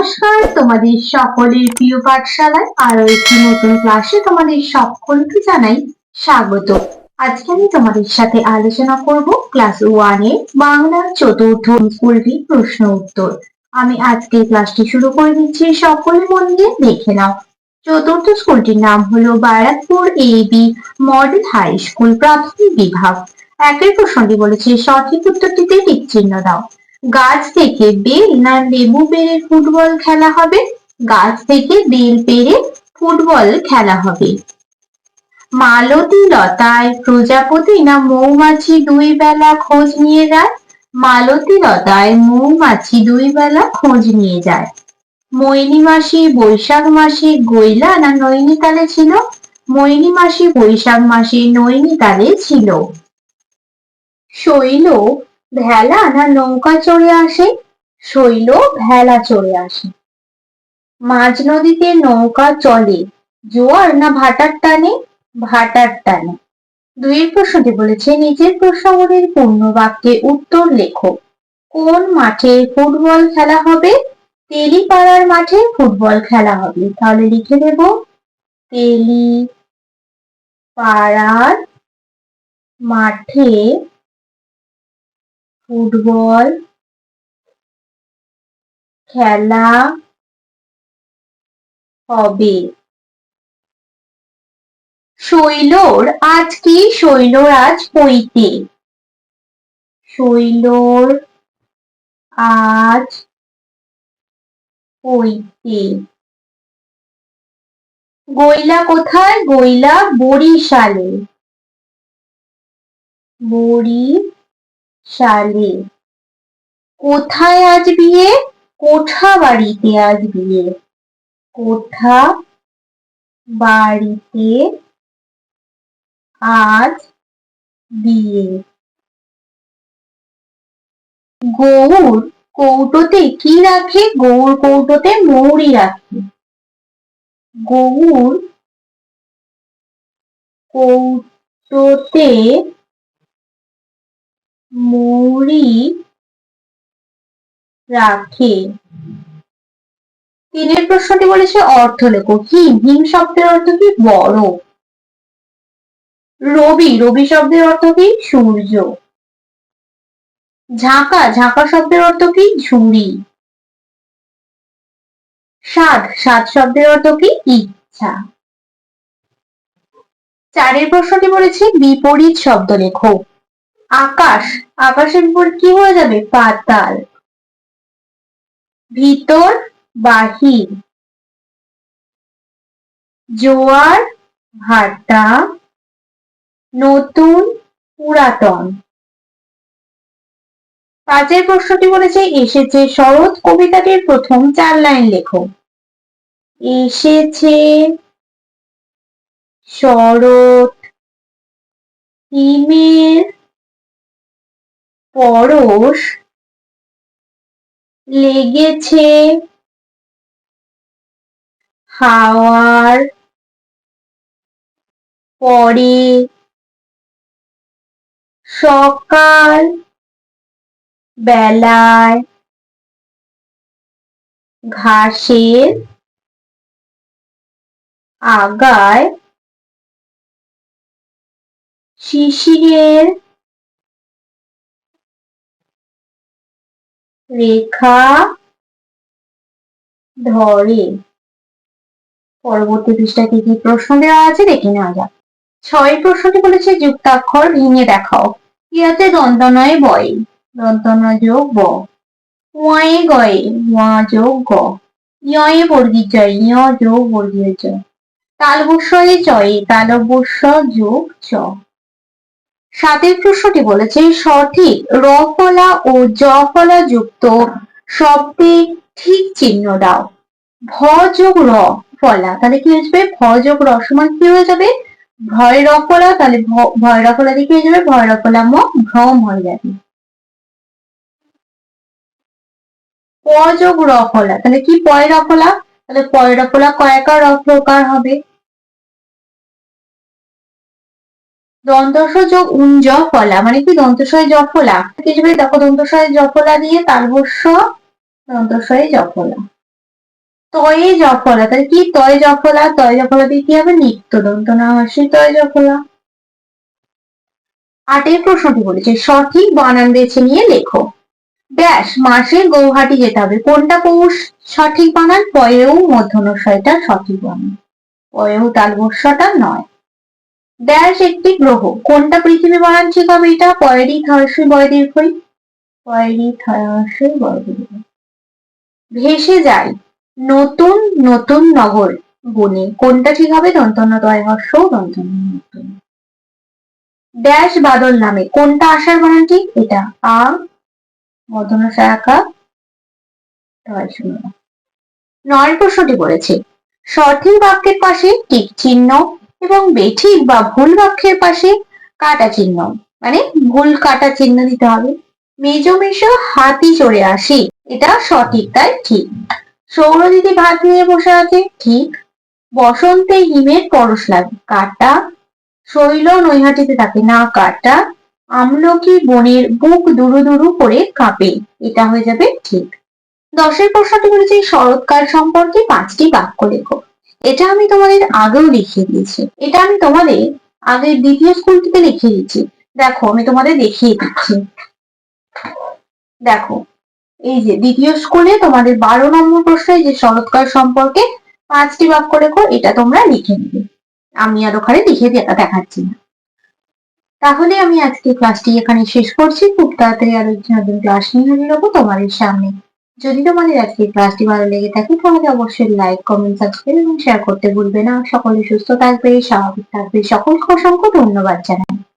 নমস্কার, তোমাদের সকলের প্রিয় পাঠশালায় আরও একটি নতুন ক্লাসে তোমাদের সকলকে জানাই স্বাগত। আজকে আমি তোমাদের সাথে আলোচনা করব ক্লাস ওয়ানে বাংলার চতুর্থ স্কুলটি প্রশ্ন উত্তর। আমি আজকে ক্লাসটি শুরু করে দিচ্ছি, সকলে মন দিয়ে দেখে নাও। চতুর্থ স্কুলটির নাম হলো Barrackpore A B model high school প্রাথমিক বিভাগ। একের প্রশ্নটি বলেছে, সঠিক উত্তরটিতে টিক চিহ্ন দাও। গাছ থেকে বেল না লেবু পেরে ফুটবল খেলা হবে? গাছ থেকে বেল পেরে ফুটবল খেলা হবে। মালতী লতায় প্রজাপতি না মৌমাছি দুই বেলা খোঁজ নিয়ে যায়? মালতী লতায় মৌমাছি দুই বেলা খোঁজ নিয়ে যায়। মৈনী মাসি বৈশাখ মাসে গইলা না নৈনিতালে ছিল? মৈনী মাসি বৈশাখ মাসে নৈনিতালে ছিল। শৈল ভেলা না নৌকা চড়ে আসে, শৈল ভেলা চড়ে আসে। মাঝ নদীতে নৌকা চলে, জোয়ার না ভাটার টানে ভাটার টানে। দুইয়ের প্রশ্নটি বলেছে, নিজের প্রশ্নগুলির পূর্ণ বাক্যে উত্তর লেখো। কোন মাঠে ফুটবল খেলা হবে? তেলিপাড়ার মাঠে ফুটবল খেলা হবে। তাহলে লিখে দেব তেলি পাড়ার মাঠে ফুটবল, খেলা হবে শৈলর আজ কি? শৈলর আজ পইতে শৈলর আজ পইতে গইলা কোথায়? গইলা বরিশালে। বড়ি সালে কোথায় আজ বিয়ে? কোঠা বাড়িতে আজ বিয়ে। কোঠা বাড়িতে আজ বিয়ে। গৌর কৌটোতে কি রাখে? গৌর কৌটোতে মৌরি রাখে। গৌর কৌটোতে মৌরি রাখে। তিনের প্রশ্নটি বলেছে অর্থ লেখো কি? ভীম শব্দের অর্থ কি? বড়। রবি। রবি শব্দের অর্থ কি? সূর্য। ঝাঁকা। ঝাঁকা শব্দের অর্থ কি? ঝুড়ি। সাদ সাদ শব্দের অর্থ কি? ইচ্ছা। চারের প্রশ্নটি বলেছে বিপরীত শব্দ লেখো আকাশ, আকাশের উপর কি হয়ে যাবে? পাতাল। ভিতর বাহির। জোয়ার, ভাটা। নতুন, পুরাতন। পাঁচের প্রশ্নটি বলেছে, এসেছে শরৎ কবিতাটির প্রথম চার লাইন লেখো এসেছে শরৎ হিমের পরশ লেগেছে হাওয়ার পরে সকাল বেলায় ঘাসের আগায় শিশিরের রেখা ধরে। পরবর্তী পৃষ্ঠায় কি প্রশ্ন দেওয়া আছে দেখে নেওয়া যাক। ছয় প্রশ্নটি বলেছে যুক্তাক্ষর ভেঙে দেখাও। কি আছে? দন্তনয় বয়। দন্তনয় যোগ ব। ওয়ায়ে গয়ে। ওয়া যোগ গ। ইয়ে বর্গীর জয় ইয় যোগ বর্গীয় জ তালবস্যয়ে চয়ে। তালবস্য যোগ চ। সাতের প্রশ্নটি বলেছে, সঠিক র ফলা ও জ ফলা যুক্ত শব্দে ঠিক চিহ্ন দাও। ভ যোগ র ফলা তাহলে কি আসবে ভ যোগ র সমান কি হয়ে যাবে? ভয় র ফলা তাহলে ভয় র ফলা দিয়ে কি হয়ে যাবে? ভয় র ফলা ম ভ্রম হয়ে যাবে। প যোগ র ফলা তাহলে কি পয় র ফলা তাহলে পয় র ফলা কয়াকার প্রকার হবে? দন্তস যোগ উঞ্জ ফলা মানে কি দন্তস্বয় জফলা কিছু দেখো দন্তস্বয় জফলা দিয়ে তালবস্য দন্তস্বয়ে জফলা তয়ে জফলা তাহলে কি তয় জফলা তয় জফলা দিয়ে কি হবে? নিত্য দন্ত না হাসি তয় জফলা আটের প্রশ্নটি বলেছে, সঠিক বানান বেছে নিয়ে লেখো। ব্যাস, মাসে গৌহাটি যেতে হবে। কোনটা পৌষ সঠিক বানান পয়েও মধ্যনস্বয়টা সঠিক বানান পয়েও তালবস্যটা নয়। ড্যাশ একটি গ্রহ কোনটা পৃথিবী বানান ঠিক হবে এটা? পয়েরই থয়সই বয় দীর্ঘই পয়েরই থয়সই বয় দীর্ঘ ভেসে যায় নতুন নতুন নগর বনে কোনটা ঠিক হবে? দন্তন্য দয় হর্ষ, দন্তন্য নতুন। ড্যাশ বাদল নামে। কোনটা আসার ঠিক? এটা আ, মদন একা নয় প্রশ্নটি বলেছে। সঠিক বাক্যের পাশে টিক চিহ্ন এবং বেঠিক বা ভুল বাক্যের পাশে কাটা চিহ্ন মানে ভুল কাটা চিহ্ন দিতে হবে। মেজো মেশো হাতি চড়ে আসি, এটা সঠিক তাই ঠিক। সৌরদিদি ভাত নিয়ে বসে আছে, ঠিক। বসন্তে হিমের পরশ লাগে, কাটা। শৈল নৈহাটিতে থাকে, না কাটা। আমলকি বনের বুক দুরু দুরু করে কাঁপে, এটা হয়ে যাবে ঠিক। দশের প্রশ্নটি বলেছে, শরৎকাল সম্পর্কে পাঁচটি বাক্য লেখো। এটা আমি তোমাদের আগেও লিখিয়ে দিয়েছি। এটা আমি তোমাদের আগের দ্বিতীয় স্কুলটিতে লিখিয়ে দিচ্ছি দেখো, আমি তোমাদের দেখিয়ে দিচ্ছি। দেখো, এই যে দ্বিতীয় স্কুলে তোমাদের বারো নম্বর প্রশ্নে যে শরৎকাল সম্পর্কে পাঁচটি বাক্য লেখো, এটা তোমরা লিখে নেবে। আমি আর ওখানে লিখে দেখা দেখাচ্ছি না। তাহলে আমি আজকে ক্লাসটি এখানে শেষ করছি। খুব তাড়াতাড়ি আরও একটি নতুন ক্লাস নিয়ে হব তোমাদের সামনে। যদি তোমাদের আজকে ক্লাসটি ভালো লেগে থাকে, তাহলে অবশ্যই লাইক কমেন্ট সাবস্ক্রাইব এবং শেয়ার করতে ভুলবে না। সকলে সুস্থ থাকবে, স্বাভাবিক থাকবে। সকলকে অসংখ্য ধন্যবাদ জানাই।